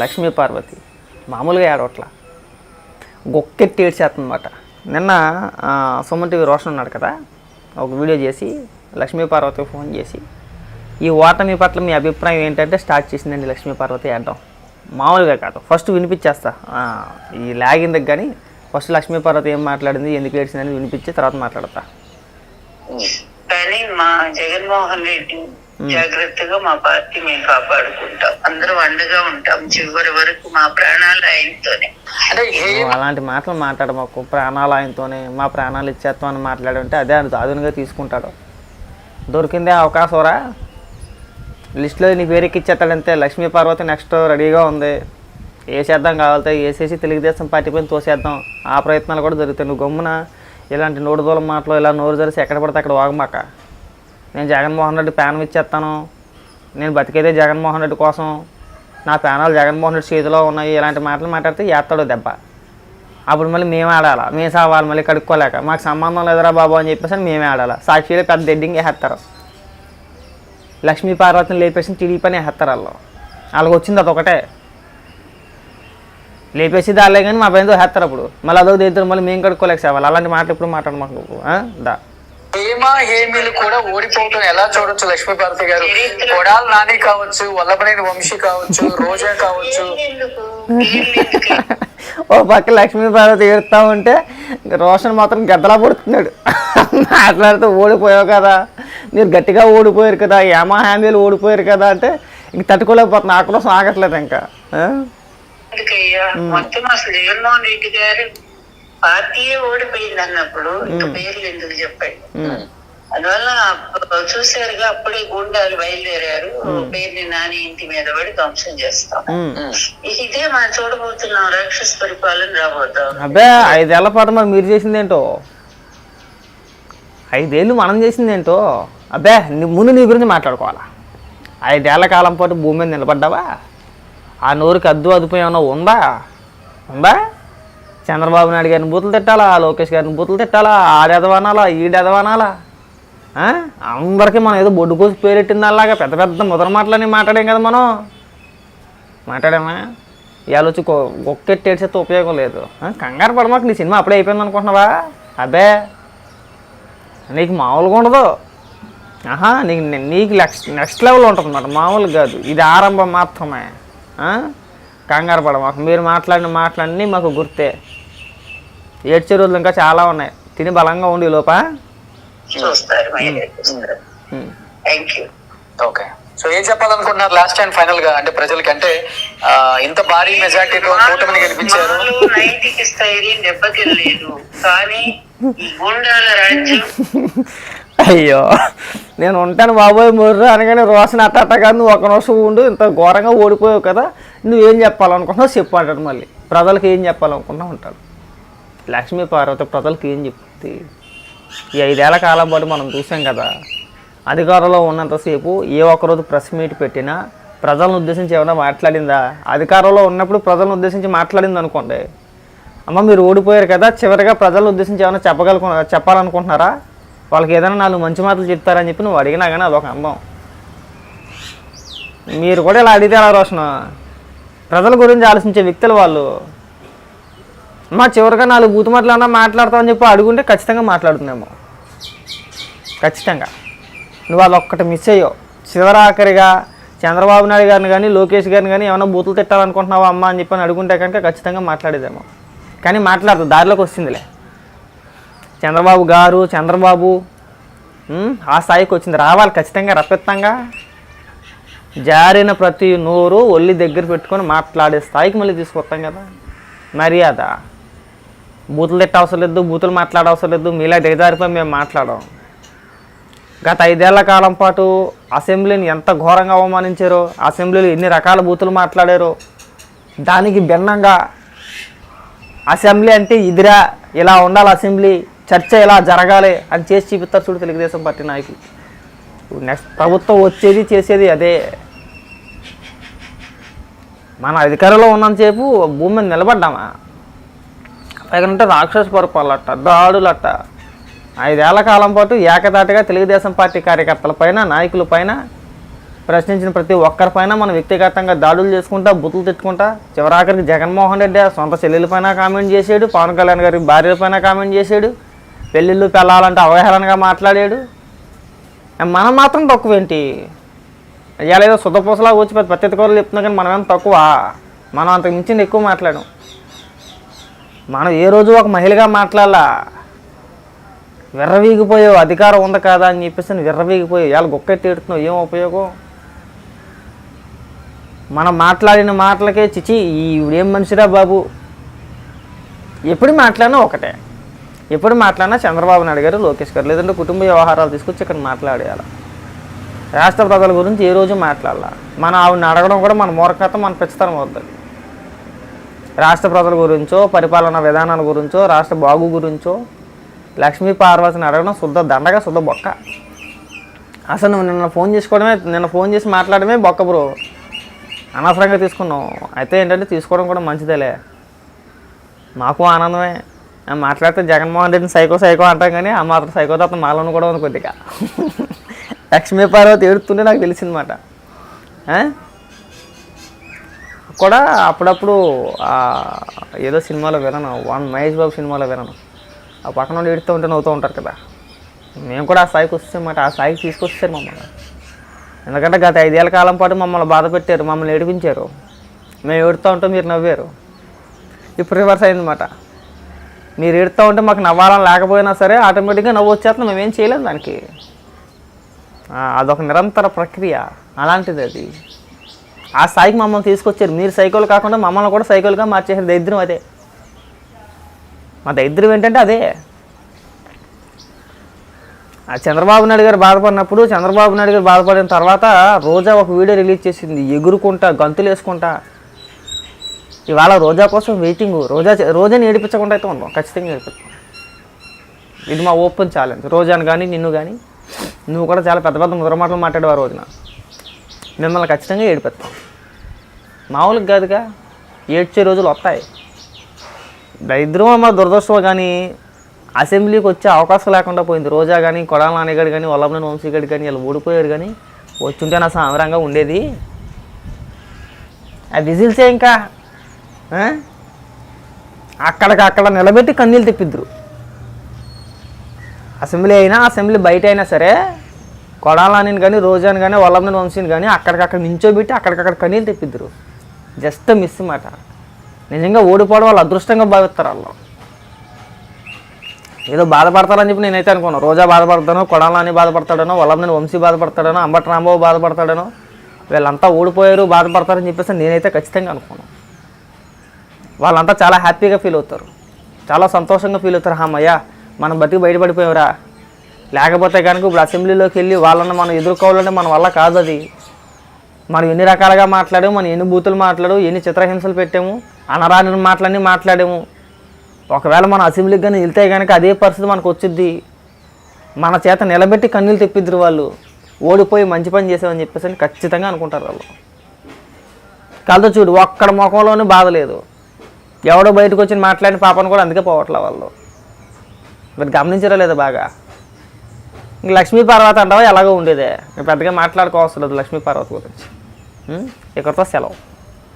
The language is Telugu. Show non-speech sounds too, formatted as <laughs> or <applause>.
లక్ష్మీ పార్వతి మామూలుగా ఏడవట్ల. గొక్కెట్టి ఏడ్చేస్తుందన్నమాట నిన్న సుమన్ టీవీ రోషన్ ఉన్నాడు కదా ఒక వీడియో చేసి లక్ష్మీ పార్వతికి ఫోన్ చేసి ఈ ఓటమి పట్ల మీ అభిప్రాయం ఏంటంటే స్టార్ట్ చేసిందండి లక్ష్మీ పార్వతి ఏడడం మామూలుగా కాదు ఫస్ట్ వినిపించేస్తా. ఈ లాగిందకి కానీ ఫస్ట్ లక్ష్మీ పార్వతి ఏం మాట్లాడింది ఎందుకు ఏడ్చిందని వినిపించి తర్వాత మాట్లాడతా. కానీ మా జగన్మోహన్ రెడ్డి జాగ్రత్తగా మా పార్టీ మేము కాపాడుకుంటాం. అందరం అండగా ఉంటాం. చివరి వరకు మా ప్రాణాలు ఆయనతోనే అలాంటి మాటలు మాట్లాడమాకు. ప్రాణాలు ఆయనతోనే మా ప్రాణాలు ఇచ్చేస్తాం అని మాట్లాడంటే అదే ఆయన దాదునుగా తీసుకుంటాడు. దొరికిందే అవకాశంరా? లిస్టులో నీ పేరు ఎక్కిచ్చేస్తాడంతే లక్ష్మీ పార్వతి నెక్స్ట్ రెడీగా ఉంది. వేసేద్దాం కావాలితే వేసేసి తెలుగుదేశం పార్టీ పైన తోసేద్దాం. ఆ ప్రయత్నాలు కూడా జరుగుతాయి. నువ్వు గమ్మున ఇలాంటి నోటు దూలం మాటలు ఇలా నోరు జరిసి ఎక్కడ పడితే అక్కడ వాగమాక. నేను జగన్మోహన్ రెడ్డి ప్యానం ఇచ్చేస్తాను నేను బతికేదే జగన్మోహన్ రెడ్డి కోసం. నా ప్యానాలు జగన్మోహన్ రెడ్డి చేతిలో ఉన్నాయి. ఇలాంటి మాటలు మాట్లాడితే ఏస్తాడు దెబ్బ. అప్పుడు మళ్ళీ మేము ఆడాలా? మేము సావాలి మళ్ళీ కడుక్కోలేక. మాకు సంబంధం లేదురా బాబు అని చెప్పేసి మేమే ఆడాలా? సాక్షిలో పెద్ద దెడ్డింగ్ వేస్తారు. లక్ష్మీ పార్వతిని లేపేసి టీడీపీ పని వేస్తారు వాళ్ళు. వాళ్ళకి వచ్చింది అదొకటే లేపేసి దాలే కానీ మా పైన వేస్తారు అప్పుడు. మళ్ళీ అదో దేని మళ్ళీ మేము కడుక్కోలేక సేవాలి. అలాంటి మాటలు ఇప్పుడు మాట్లాడమాకు దా. హేమ హేమీలు కూడా ఓడిపోవటం ఎలా చూడొచ్చు లక్ష్మీపార్వతి గారు? కొడాల నాని కావచ్చు వల్లభనేని వంశీ కావచ్చు <laughs> రోజా కావచ్చు. <laughs> ఓ పక్క లక్ష్మీ పార్వతి ఏడుతా ఉంటే రోషన్ మాత్రం గద్దలా పడుతున్నాడు. <laughs> మాట్లాడుతూ ఓడిపోయావు కదా. మీరు గట్టిగా ఓడిపోయారు కదా. ఏమా హామీలు ఓడిపోయారు కదా అంటే ఇంక తట్టుకోలేకపోతున్నా. ఆ? కోసం ఆగట్లేదు ఇంకా మొత్తం అసలు జగన్మోహన్ రెడ్డి గారు పార్టీయే ఓడిపోయింది అన్నప్పుడు ఇంకా పేర్లు ఎందుకు చెప్పండి. అందువల్ల అప్పుడు చూసారుగా అప్పుడే గుండాలు బయలుదేరారు. పేరుని నాని ఇంటి మీద పడి ధ్వంసం చేస్తాం. ఇదే మనం చూడబోతున్నాం రాక్షస పరిపాలన రాబోతాం. అబ్బే ఐదేళ్ళ పాటు మరి మీరు చేసింది ఏంటో ఐదేళ్ళు మనం చేసింది ఏంటో అబ్బే ముందు నీ గురించి మాట్లాడుకోవాలా? ఐదేళ్ళ కాలం పాటు భూమి మీద నిలబడ్డావా? ఆ నోరుకి అద్దు అదుపు ఏమన్నా ఉందా? ఉందా? చంద్రబాబు నాయుడు గారిని బూతులు తిట్టాలా? లోకేష్ గారిని బూతులు తిట్టాలా? ఆడెదవనాలా ఈడెదవనాలా అందరికీ మనం ఏదో బొడ్డు కోసి పేరెట్టింది అలాగా పెద్ద పెద్ద ముదర మాటలని మాట్లాడాం కదా మనం. మాట్లాడామా? ఇవాళ వచ్చి ఒక్కెట్టేసేస్తే ఉపయోగం లేదు. కంగారు పడమాక నీ సినిమా అప్పుడే అయిపోయింది అనుకుంటున్నావా? అబ్బే! నీకు మామూలుగా ఉండదు. ఆహా నీకు నీకు నెక్స్ట్ నెక్స్ట్ లెవెల్ ఉంటుంది అన్నమాట మామూలుగా కాదు. ఇది ఆరంభం మాత్రమే. కంగారు పడమాక. మీరు మాట్లాడిన మాటలన్నీ మాకు గుర్తే. ఏడ్చే రోజులు ఇంకా చాలా ఉన్నాయి. తిని బలంగా ఉండి ఈ లోప. ఓకే. సో ఏం చెప్పాలనుకుంటున్నారు లాస్ట్ అండ్ ఫైనల్గా? అంటే ప్రజలకి అంటే ఇంత భారీ మెజార్టీతో కూటమిని గెలిపించారు. మాలో నైతిక స్థైర్యం దెబ్బతినలేదు. కానీ ఈ గుండాల రాజ్యం అయ్యో నేను ఉంటాను బాబోయ్ మొర్రు అనగానే రోషన్ అట్ట అట్ట కాదు నువ్వు ఒక నిమిషం ఉండు ఇంత ఘోరంగా ఓడిపోయావు కదా నువ్వేం చెప్పాలనుకుంటున్నావు చెప్పు అంటాడు మళ్ళీ. ప్రజలకు ఏం చెప్పాలనుకుంటున్నావు ఉంటాడు లక్ష్మీ పార్వతి ప్రజలకు ఏం చెప్తుంది? ఈ ఐదేళ్ళ కాలం పాటు మనం చూసాం కదా అధికారంలో ఉన్నంతసేపు ఏ ఒక్కరోజు ప్రెస్ మీట్ పెట్టినా ప్రజలను ఉద్దేశించి ఏమైనా మాట్లాడిందా? అధికారంలో ఉన్నప్పుడు ప్రజలను ఉద్దేశించి మాట్లాడింది అనుకోండి. అమ్మ మీరు ఓడిపోయారు కదా చివరిగా ప్రజలను ఉద్దేశించి ఏమైనా చెప్పగలను చెప్పాలనుకుంటున్నారా? వాళ్ళకి ఏదైనా నాలుగు మంచి మాటలు చెప్తారని చెప్పి నువ్వు అడిగినా కానీ అదొక అందం మీరు కూడా ఇలా అడిగితే ఎలా రోషణ ప్రజల గురించి ఆలోచించే వ్యక్తులు వాళ్ళు. మా చివరిగా నాలుగు బూతు మాటలు అన్నా మాట్లాడతామని చెప్పి అడుగుంటే ఖచ్చితంగా మాట్లాడుతుందేమో ఖచ్చితంగా. నువ్వు అదొక్కటి మిస్ అయ్యావు. చివరాఖరిగా చంద్రబాబు నాయుడు గారిని కానీ లోకేష్ గారిని కానీ ఏమైనా బూతులు తిట్టాలనుకుంటున్నావా అమ్మ అని చెప్పి అని అడుగుంటే కనుక ఖచ్చితంగా మాట్లాడేదేమో. కానీ మాట్లాడదు దారిలోకి వస్తుందిలే. చంద్రబాబు గారు చంద్రబాబు ఆ స్థాయికి వచ్చింది. రావాలి ఖచ్చితంగా రప్పిత్తంగా జారిన ప్రతి నోరు ఒళ్ళి దగ్గర పెట్టుకొని మాట్లాడే స్థాయికి మళ్ళీ తీసుకొస్తాం కదా. మర్యాద. బూతులు తిట్ట అవసరం లేదు బూతులు మాట్లాడవసరం లేదు మీలా దిగజారిపోయి మేము మాట్లాడాం గత ఐదేళ్ళ కాలం పాటు అసెంబ్లీని ఎంత ఘోరంగా అవమానించారో అసెంబ్లీలో ఎన్ని రకాల బూతులు మాట్లాడారో దానికి భిన్నంగా అసెంబ్లీ అంటే ఇదిరా ఇలా ఉండాలి అసెంబ్లీ చర్చ ఇలా జరగాలి అని చేసి చూపిస్తారు చూడు తెలుగుదేశం పార్టీ నాయకులు. నెక్స్ట్ ప్రభుత్వం వచ్చేది చేసేది అదే. మన అధికారంలో ఉన్నంతసేపు భూమి మీద నిలబడ్డామా? పైగా రాక్షస పరపాలట దాడులట. ఐదేళ్ళ కాలం పాటు ఏకదాటిగా తెలుగుదేశం పార్టీ కార్యకర్తల పైన నాయకుల పైన ప్రశ్నించిన ప్రతి ఒక్కరిపైన మనం వ్యక్తిగతంగా దాడులు చేసుకుంటా బుతులు తిట్టుకుంటా చివరాఖరికి జగన్మోహన్ రెడ్డి సొంత చెల్లెలపైన కామెంట్ చేసాడు పవన్ కళ్యాణ్ గారి భార్యలపైన కామెంట్ చేశాడు పెళ్ళిళ్ళు పెళ్ళాలంటే అవహేళనగా మాట్లాడాడు. మనం మాత్రం తక్కువేంటి ఇవాళ ఏదో సుధపూసలా వచ్చి పెద్ద పత్తి కూరలు చెప్తున్నా కానీ మనమేం తక్కువ? మనం అంతకు మించింది ఎక్కువ మాట్లాడాం మనం ఏ రోజు ఒక మహిళగా మాట్లాడాలా? విర్రవీగిపోయావు అధికారం ఉంది కదా అని చెప్పేసి నువ్వు విర్రవీగిపోయావు. ఇవాళ గొక్కెట్టి ఎడుతున్నావు ఏం ఉపయోగం? మనం మాట్లాడిన మాటలకే చిచి ఈవిడేం మనిషిరా బాబు? ఎప్పుడు మాట్లాడినా ఒకటే. ఎప్పుడు మాట్లాడినా చంద్రబాబు నాయుడు గారు లోకేష్ గారు లేదంటే కుటుంబ వ్యవహారాలు తీసుకొచ్చి ఇక్కడ మాట్లాడేయాలి. రాష్ట్ర ప్రజల గురించి ఏ రోజు మాట్లాడాల? మనం ఆవిడని అడగడం కూడా మన మూర్ఖత మన పెంచుతనం అవుతుంది రాష్ట్ర ప్రజల గురించో పరిపాలనా విధానాల గురించో రాష్ట్ర బాగు గురించో లక్ష్మీ పార్వతిని అడగడం శుద్ధ దండగా శుద్ధ బొక్క. అసలు నువ్వు నిన్న ఫోన్ చేసుకోవడమే నిన్న ఫోన్ చేసి మాట్లాడమే బొక్క బ్రో. అనవసరంగా తీసుకున్నాం అయితే ఏంటంటే తీసుకోవడం కూడా మంచిదేలే. మాకు ఆనందమే. మాట్లాడితే జగన్మోహన్ రెడ్డిని సైకో సైకో అంటాం కానీ ఆ మాత్రం సైకో తప్ప మాలోను కూడా ఉంది కొద్దిగా. <laughs> లక్ష్మీ పార్వతి ఏడుతుంటే నాకు తెలిసిందన్నమాట కూడా అప్పుడప్పుడు ఏదో సినిమాలో వినను. వన్ మహేష్ బాబు సినిమాలో వినను. ఆ పక్కన వాళ్ళు ఏడుతూ ఉంటే నవ్వుతూ ఉంటారు కదా. మేము కూడా ఆ స్థాయికి వస్తామన్నమాట ఆ స్థాయికి తీసుకొచ్చారు మమ్మల్ని. ఎందుకంటే గత ఐదేళ్ళ కాలం పాటు మమ్మల్ని బాధ పెట్టారు మమ్మల్ని ఏడిపించారు. మేము ఏడుతూ ఉంటే మీరు నవ్వారు. ఇప్పుడు రివర్స్ అయిందన్నమాట మీరు ఏడుతూ ఉంటే మాకు నవ్వాలని లేకపోయినా సరే ఆటోమేటిక్గా నవ్వు వచ్చేస్తున్నాం మేమేం చేయలేము దానికి. అదొక నిరంతర ప్రక్రియ. అలాంటిది అది. ఆ స్థాయికి మమ్మల్ని తీసుకొచ్చారు. మీరు సైకిల్ కాకుండా మమ్మల్ని కూడా సైకిల్గా మార్చేసారు దరిద్రం అదే. మా దరిద్రం ఏంటంటే అదే. ఆ చంద్రబాబు నాయుడు గారు బాధపడినప్పుడు చంద్రబాబు నాయుడు గారు బాధపడిన తర్వాత రోజా ఒక వీడియో రిలీజ్ చేసింది. ఎగురుకుంటా గంతులు వేసుకుంటా. ఇవాళ రోజా కోసం వెయిటింగ్. రోజా రోజాని ఏడిపించకుండా అయితే ఉన్నాం. ఖచ్చితంగా ఏడిపిస్తాం. ఇది మా ఓపెన్ ఛాలెంజ్. రోజాను కానీ నిన్ను కానీ నువ్వు కూడా చాలా పెద్ద పెద్ద ముద్ర మాటలు మాట్లాడేవారు రోజున. మిమ్మల్ని ఖచ్చితంగా ఏడిపిస్తాం. మామూలుగా కాదుగా ఏడ్చే రోజులు వస్తాయి. దరిద్రం అమ్మ దురదృష్టం కానీ అసెంబ్లీకి వచ్చే అవకాశం లేకుండా పోయింది. రోజా కానీ కొడాల నాన్నగారు కానీ వల్లభనేని వంశీగడి కానీ వీళ్ళు ఓడిపోయారు కానీ వచ్చుంటే నా సామరంగా ఉండేది. ఆ విజిల్సే ఇంకా అక్కడికి అక్కడ నిలబెట్టి కన్నీళ్ళు తెప్పిద్దరు. అసెంబ్లీ అయినా అసెంబ్లీ బయట అయినా సరే కొడాలని కానీ రోజాని కానీ వల్లభనేని వంశీని కానీ అక్కడికక్కడ నించోబెట్టి అక్కడికక్కడ కన్నీళ్ళు తెప్పిద్దరు. జస్ట్ మిస్ మాట. నిజంగా ఓడిపోవడం వాళ్ళు అదృష్టంగా భావిస్తారు వాళ్ళు. ఏదో బాధపడతారని చెప్పి నేనైతే అనుకోను. రోజా బాధపడతానో కొడాలని బాధపడతాడనో వల్లభనేని వంశీ బాధపడతాడనో అంబటి రాంబాబు బాధపడతాడనో వీళ్ళంతా ఓడిపోయారు బాధపడతారని చెప్పేసి నేనైతే ఖచ్చితంగా అనుకోను. వాళ్ళంతా చాలా హ్యాపీగా ఫీల్ అవుతారు. చాలా సంతోషంగా ఫీల్ అవుతారు. హమ్మయ్యా మనం బతికి బయటపడిపోయావురా లేకపోతే కనుక ఇప్పుడు అసెంబ్లీలోకి వెళ్ళి వాళ్ళని మనం ఎదుర్కోవాలంటే మన వల్ల కాదు అది. మనం ఎన్ని రకాలుగా మాట్లాడాము మనం ఎన్ని బూతులు మాట్లాడు ఎన్ని చిత్రహింసలు పెట్టాము అనరాని మాటలన్నీ మాట్లాడాము. ఒకవేళ మనం అసెంబ్లీకి కానీ వెళ్తే కనుక అదే పరిస్థితి మనకు వచ్చిద్ది. మన చేత నిలబెట్టి కన్నీళ్ళు తెప్పిద్దరు వాళ్ళు. ఓడిపోయి మంచి పని చేసామని చెప్పేసి అని ఖచ్చితంగా అనుకుంటారు వాళ్ళు. కలతో చూడు ఒక్కడ ముఖంలోనూ బాధ లేదు. ఎవడో బయటకు వచ్చి మాట్లాడిన పాపను కూడా అందుకే పోవట్లే వాళ్ళు. మరి గమనించరా లేదా బాగా? ఇంక లక్ష్మీ పర్వత అంటావా? ఎలాగో ఉండేదే. పెద్దగా మాట్లాడుకోవసరం లేదు లక్ష్మీ పర్వత గురించి. ఇక్కడితో సెలవు.